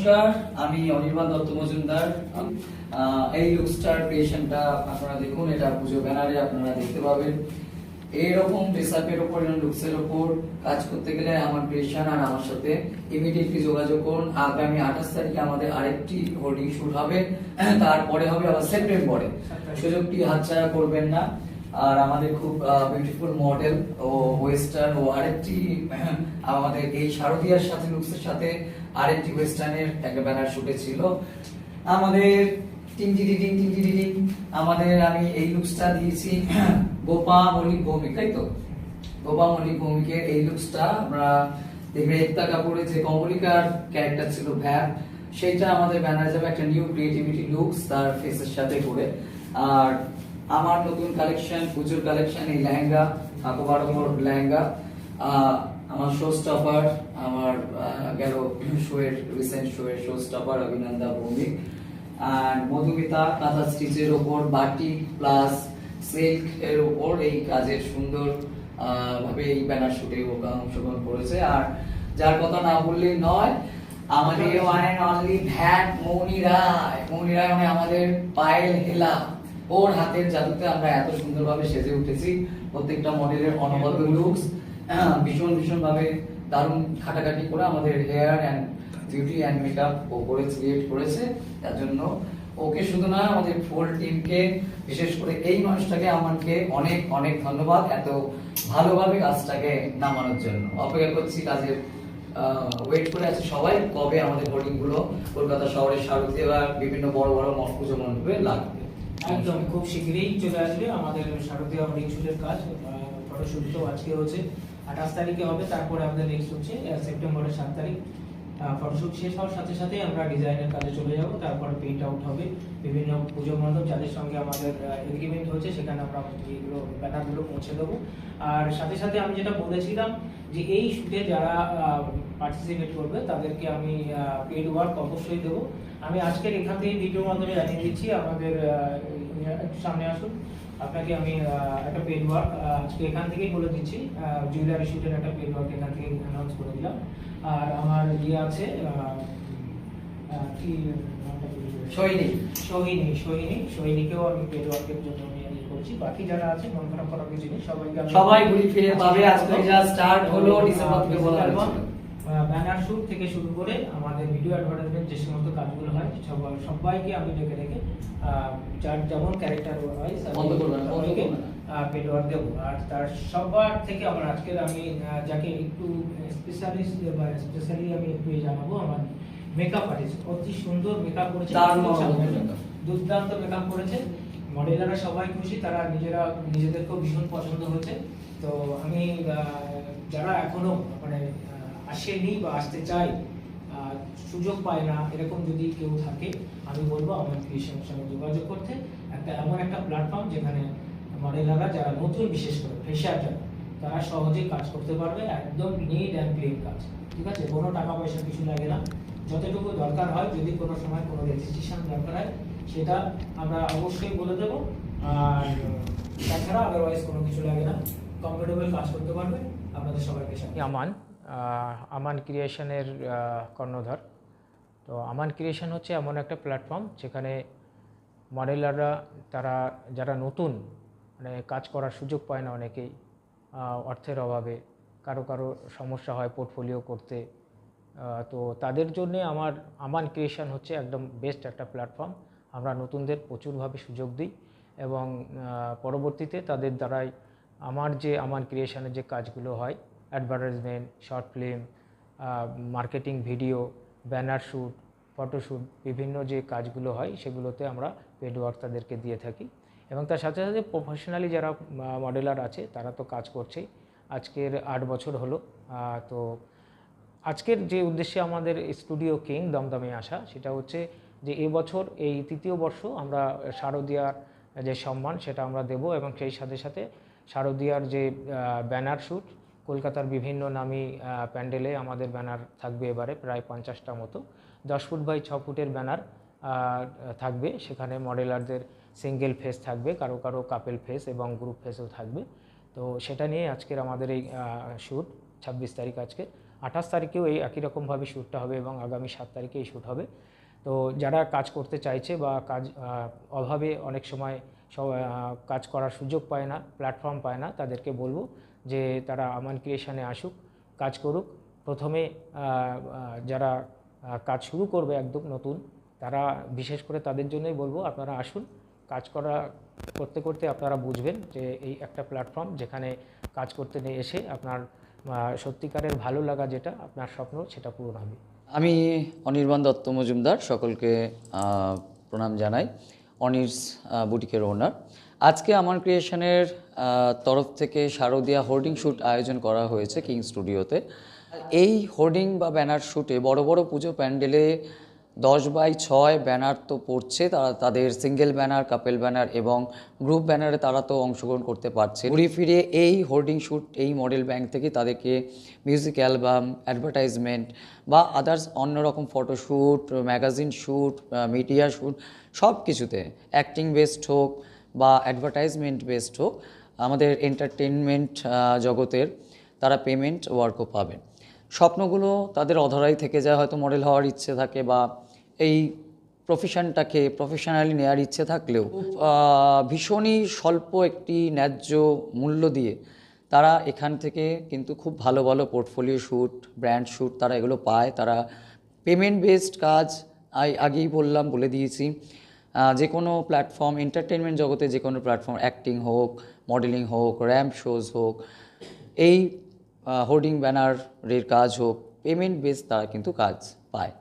নমস্কার আমি অনির্বাণ দত্ত মজুমদার। এই লুকস্টার ক্রিয়েশনটা আপনারা দেখুন এটা পুজো ব্যানারে আপনারা দেখতে পাবেন। এইরকম ড্রেসআপের ওপর লুকসের ওপর কাজ করতে গেলে আমার ক্রিয়েশন আর আমার সাথে ইমিডিয়েটলি যোগাযোগ করুন। আগামী আঠাশ তারিখে আমাদের আরেকটি হোর্ডিং শুট হবে। তারপরে হবে আবার সেপ্টেম্বরে সুযোগটি হাতছাড়া করবেন না। আর আমাদের খুব বিউটিফুল মডেল ও ওয়েস্টার্ন ও আরেকটি আমাদের এই শারদীয়ার সাথে লুকসের সাথে আরেকটি ওয়েস্টার্নের একটা ব্যানার শুটে ছিল। আমাদের টিং টিং টিং টিং আমাদের আমি এই দিয়েছি, গোপা মল্লিক ভৌমিক তাই তো? গোপা মল্লিক ভৌমিকের এই লুকসটা আমরা দেখবে একতা কাপুরের যে কমলিকার ক্যারেক্টার ছিল ভ্যাপ সেইটা আমাদের ব্যানারে যাবে একটা নিউ ক্রিয়েটিভিটি লুকস তার ফেসের সাথে করে। আর আমার নতুন কালেকশন পুজোর কালেকশন এই লেহেঙ্গা আকবর লেহেঙ্গা আমার শো স্টপার আমার গেল শোয়ের রিসেন্ট শোয়ের শো স্টপার অভিনন্দা ভৌমিক আর মধুমিতা কাঁথা স্টিচের ওপর বাটিক প্লাস সিল্ক এর ওপর এই কাজের সুন্দর ভাবে এই ব্যানার শুটে অংশগ্রহণ করেছে আর যার কথা না বললেই নয় আমাদের ওয়ান অ্যান্ড অনলি ভ্যাট মৌনি রায় মৌনি রায় মানে আমাদের পায়েল হেলা ওর হাতের জাদুতে আমরা এত সুন্দরভাবে সেজে উঠেছি। প্রত্যেকটা মডেলের অনবদ্য লুকস ভীষণ ভীষণ ভাবে দারুণ খাটাখাটি করে আমাদের hair and beauty and makeup ও করে ক্রিয়েট করেছে। তার জন্য ওকে শুধু না, আমাদের ফুল টিমকে বিশেষ করে এই মানুষটাকে, আমাকে অনেক অনেক ধন্যবাদ এত ভালোভাবে কাজটাকে নামানোর জন্য। অপেক্ষা করছি কাজের ওয়েট করে আছে সবাই। কবে আমাদের হোর্ডিংগুলো কলকাতা শহরের শারদীয় বা বিভিন্ন বড় বড় মঠ পুজো মণ্ডপে লাগবে। একদম, খুব শীঘ্রই চলে আসবে। আমাদের শারদীয় রিং শুটের কাজ ফটোশুট তো আজকে হচ্ছে। আঠাশ তারিখে হবে, তারপরে আমাদের নেক্সট হচ্ছে সেপ্টেম্বরের সাত তারিখ। ফটোশুট শেষ হওয়ার সাথে সাথে আমরা ডিজাইনের কাজে চলে যাব, তারপরে প্রিন্ট আউট হবে। বিভিন্ন পুজো মণ্ডপ, যাদের সঙ্গে আমাদের এগ্রিমেন্ট হচ্ছে সেখানে আমরা এগুলো ব্যানারগুলো পৌঁছে দেবো। আর সাথে সাথে আমি যেটা বলেছিলাম যে এই শুটে যারা পার্টিসিপেট করবে, তাদেরকে আমি পেড ওয়ার্ক অবশ্যই দেবো। আমি আজকের এখান থেকে ভিডিওর মাধ্যমে জানিয়ে দিচ্ছি, আমাদের সামনে আসুন। আপনাকে আমি একটা পেড ওয়ার্ক আজকে এখান থেকেই বলে দিচ্ছি। জুয়েলারি শুটের একটা পেড ওয়ার্ক এখান থেকে অ্যানাউন্স করে দিলাম। আর আমার ইয়ে আছে কি সোহিনী। সোহিনী সোহিনীকেও আমি পেড ওয়ার্কের জন্য আমি ইয়ে করছি। বাকি যারা আছে মন খারাপ করার কিছু নেই সবাইকে সবাই ঘুরে ফিরে পাবে। আজকে যা স্টার্ট হলো ডিসেম্বর থেকে বলা আহ, ব্যানার শুট থেকে শুরু করে আমাদের ভিডিও অ্যাডভার্টাইজমেন্ট যে সমস্ত কাজগুলো হয় সবাই সবাইকে আমি ডেকে ডেকে যার যেমন ক্যারেক্টার বন্ধ সবাইকে পেডওয়ার দেবো। আর তার সবার থেকে আমার আজকের আমি যাকে একটু স্পেশালিস্ট বা স্পেশালি আমি একটু জানাব আমার মেকআপ আর্টিস্ট অতি সুন্দর মেকআপ করেছে। দুর্দান্ত মেকআপ করেছে। মডেলাররা সবাই খুশি তারা নিজেরা নিজেদেরকেও ভীষণ পছন্দ হয়েছে তো আমি যারা এখনও মানে আসেনি বা আসতে চায় সুযোগ পায় না, এরকম যদি কেউ থাকে, আমি বলব আমার ক্রিয়েশনের সঙ্গে যোগাযোগ করতে। একটা এমন একটা প্ল্যাটফর্ম যেখানে মডেলাররা যারা নতুন, বিশেষ করে ফ্রেশার যারা, তারা সহজেই কাজ করতে পারবে, একদম নিট অ্যান্ড ক্লিন কাজ। ঠিক আছে? কোনো টাকা পয়সা কিছু লাগে না। যতটুকু দরকার হয়, যদি কোনো সময় কোনো রেজিস্ট্রেশন দরকার হয়, সেটা আমরা অবশ্যই বলে দেবো। আর তাছাড়া আদারওয়াইজ কোনো কিছু লাগে না। কমফোর্টেবল কাজ করতে পারবে। আপনাদের সবাইকে সাথে আমান আমান ক্রিয়েশনের কর্ণধার। তো আমান ক্রিয়েশন হচ্ছে এমন একটা প্ল্যাটফর্ম যেখানে মডেলাররা তারা যারা নতুন মানে কাজ করার সুযোগ পায় না অনেকেই অর্থের অভাবে, কারও কারও সমস্যা হয় পোর্টফোলিও করতে তো তাদের জন্য আমার আমান ক্রিয়েশন হচ্ছে একদম বেস্ট একটা প্ল্যাটফর্ম আমরা নতুনদের প্রচুরভাবে সুযোগ দিই এবং পরবর্তীতে তাদের দ্বারাই আমার যে আমান ক্রিয়েশনের যে কাজগুলো হয় advertisement short film marketing video banner shoot photoshoot বিভিন্ন যে কাজগুলো হয় সেগুলোতে আমরা পেড ওয়ার্ক তাদেরকে দিয়ে থাকি। এবং তার সাথে সাথে প্রফেশনালি যারা মডেলার আছে তারা তো কাজ করছেই। আজকের আট বছর হলো তো আজকের যে উদ্দেশ্যে আমাদের স্টুডিও কিং দমদমে আসা সেটা হচ্ছে যে এবছর এই তৃতীয় বর্ষ আমরা শারদীয়ার যে সম্মান সেটা আমরা দেব এবং সেই সাথে সাথে শারদীয়ার যে ব্যানার শ্যুট কলকাতার বিভিন্ন নামী প্যান্ডেলে আমাদের ব্যানার থাকবে এবারে, প্রায় পঞ্চাশটা মতো। দশ ফুট বাই ছ ফুটের ব্যানার থাকবে। সেখানে মডেলারদের সিঙ্গেল ফেস থাকবে, কারও কারও কাপেল ফেস এবং গ্রুপ ফেসও থাকবে। তো সেটা নিয়ে আজকের আমাদের এই শ্যুট ছাব্বিশ তারিখ আজকে। আঠাশ তারিখেও এই একই রকমভাবে শ্যুটটা হবে এবং আগামী সাত তারিখে এই শ্যুট হবে। তো যারা কাজ করতে চাইছে বা কাজ অভাবে অনেক সময় সব কাজ করার সুযোগ পায় না, প্ল্যাটফর্ম পায় না, তাদেরকে বলব যে তারা আমান ক্রিয়েশনে আসুক, কাজ করুক। প্রথমে যারা কাজ শুরু করবে একদম নতুন, তারা বিশেষ করে তাদের জন্যই বলব, আপনারা আসুন। কাজ করা করতে করতে আপনারা বুঝবেন যে এই একটা প্ল্যাটফর্ম যেখানে কাজ করতে নিয়ে এসে আপনার সত্যিকারের ভালো লাগা যেটা, আপনার স্বপ্ন সেটা পূরণ হবে। আমি অনির্বাণ দত্ত মজুমদার, সকলকে প্রণাম জানাই। অনির্স বুটিকের ওনার আজকে আমার ক্রিয়েশনের তরফ থেকে শারদীয়া হোর্ডিং শ্যুট আয়োজন করা হয়েছে কিং স্টুডিওতে এই হোর্ডিং বা ব্যানার শ্যুটে বড় বড় পুজো প্যান্ডেলে দশ বাই ছয় ব্যানার তো পড়ছে, তারা তাদের সিঙ্গেল ব্যানার কাপেল ব্যানার এবং গ্রুপ ব্যানারে তারা তো অংশগ্রহণ করতে পারছে। ঘুরে ফিরে এই হোর্ডিং শ্যুট এই মডেল ব্যাংক থেকে তাদেরকে মিউজিক অ্যালবাম অ্যাডভার্টাইজমেন্ট বা আদার্স অন্যরকম photoshoot magazine shoot media shoot সব কিছুতে অ্যাক্টিং বেসড হোক বা অ্যাডভার্টাইজমেন্ট বেসড হোক আমাদের এন্টারটেনমেন্ট জগতের তারা পেমেন্ট ওয়ার্কও পাবেন স্বপ্নগুলো তাদের অধরাই থেকে যায় হয়তো মডেল হওয়ার ইচ্ছে থাকে বা এই প্রফেশনটাকে প্রফেশনালি নেওয়ার ইচ্ছে থাকলেও ভীষণই স্বল্প একটি ন্যায্য মূল্য দিয়ে তারা এখান থেকে কিন্তু খুব ভালো ভালো পোর্টফোলিও শ্যুট ব্র্যান্ড শ্যুট তারা এগুলো পায়। তারা পেমেন্ট বেসড কাজ আগেই বললাম বলে দিয়েছি। যে কোনো প্ল্যাটফর্ম এন্টারটেনমেন্ট জগতে যে কোনো প্ল্যাটফর্ম অ্যাক্টিং হোক মডেলিং হোক র্যাম্প শোজ হোক, এই হোর্ডিং ব্যানারের কাজ হোক পেমেন্ট বেস তারা কিন্তু কাজ পায়।